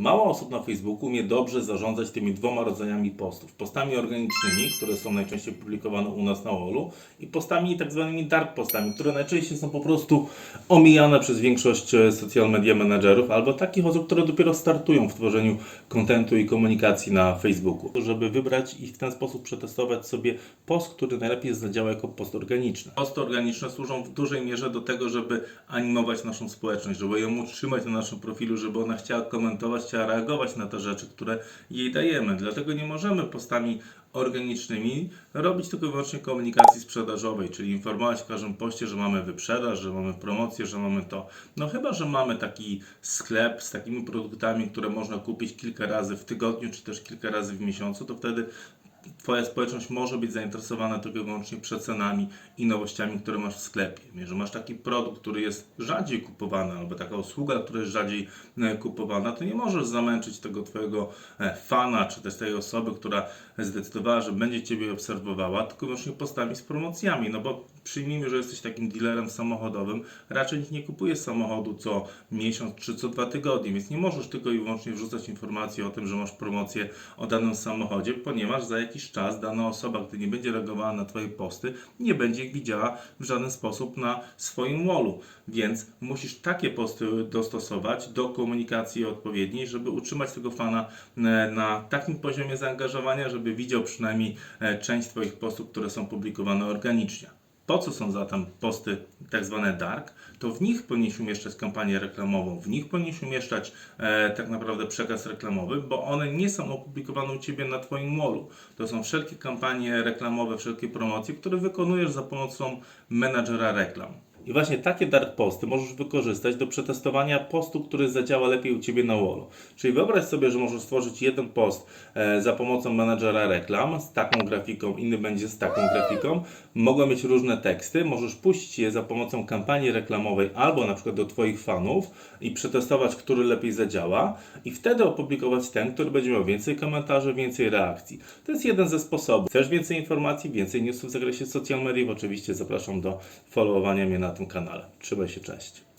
Mało osób na Facebooku umie dobrze zarządzać tymi dwoma rodzajami postów. Postami organicznymi, które są najczęściej publikowane u nas na Olu i postami tak zwanymi dark postami, które najczęściej są po prostu omijane przez większość e, social media managerów albo takich osób, które dopiero startują w tworzeniu kontentu i komunikacji na Facebooku. Żeby wybrać i w ten sposób przetestować sobie post, który najlepiej zadziała jako post organiczny. Posty organiczne służą w dużej mierze do tego, żeby animować naszą społeczność, żeby ją utrzymać na naszym profilu, żeby ona chciała komentować, chciała reagować na te rzeczy, które jej dajemy. Dlatego nie możemy postami organicznymi robić tylko wyłącznie komunikacji sprzedażowej, czyli informować w każdym poście, że mamy wyprzedaż, że mamy promocję, że mamy to. No chyba, że mamy taki sklep z takimi produktami, które można kupić kilka razy w tygodniu, czy też kilka razy w miesiącu, to wtedy Twoja społeczność może być zainteresowana tylko i wyłącznie przecenami i nowościami, które masz w sklepie. Jeżeli masz taki produkt, który jest rzadziej kupowany, albo taka usługa, która jest rzadziej e, kupowana, to nie możesz zamęczyć tego Twojego e, fana, czy też tej osoby, która zdecydowała, że będzie Ciebie obserwowała, tylko wyłącznie postami z promocjami. No bo przyjmijmy, że jesteś takim dealerem samochodowym, raczej nie kupuje samochodu co miesiąc czy co dwa tygodnie, więc nie możesz tylko i wyłącznie wrzucać informacji o tym, że masz promocję o danym samochodzie, ponieważ za jakiś czas dana osoba, gdy nie będzie reagowała na Twoje posty, nie będzie ich widziała w żaden sposób na swoim wallu. Więc musisz takie posty dostosować do komunikacji odpowiedniej, żeby utrzymać tego fana e, na takim poziomie zaangażowania, żeby widział przynajmniej e, część Twoich postów, które są publikowane organicznie. Po co są zatem posty tak zwane dark? To w nich powinieneś umieszczać kampanię reklamową, w nich powinieneś umieszczać e, tak naprawdę przekaz reklamowy, bo one nie są opublikowane u Ciebie na Twoim wallu. To są wszelkie kampanie reklamowe, wszelkie promocje, które wykonujesz za pomocą menadżera reklam. I właśnie takie dark posty możesz wykorzystać do przetestowania postu, który zadziała lepiej u Ciebie na wallu. Czyli wyobraź sobie, że możesz stworzyć jeden post e, za pomocą menadżera reklam z taką grafiką, inny będzie z taką grafiką. Mogą mieć różne teksty, możesz puścić je za pomocą kampanii reklamowej albo na przykład do Twoich fanów i przetestować, który lepiej zadziała i wtedy opublikować ten, który będzie miał więcej komentarzy, więcej reakcji. To jest jeden ze sposobów. Chcesz więcej informacji, więcej newsów w zakresie social mediów? Oczywiście zapraszam do followowania mnie na tym kanale. Trzymaj się, cześć.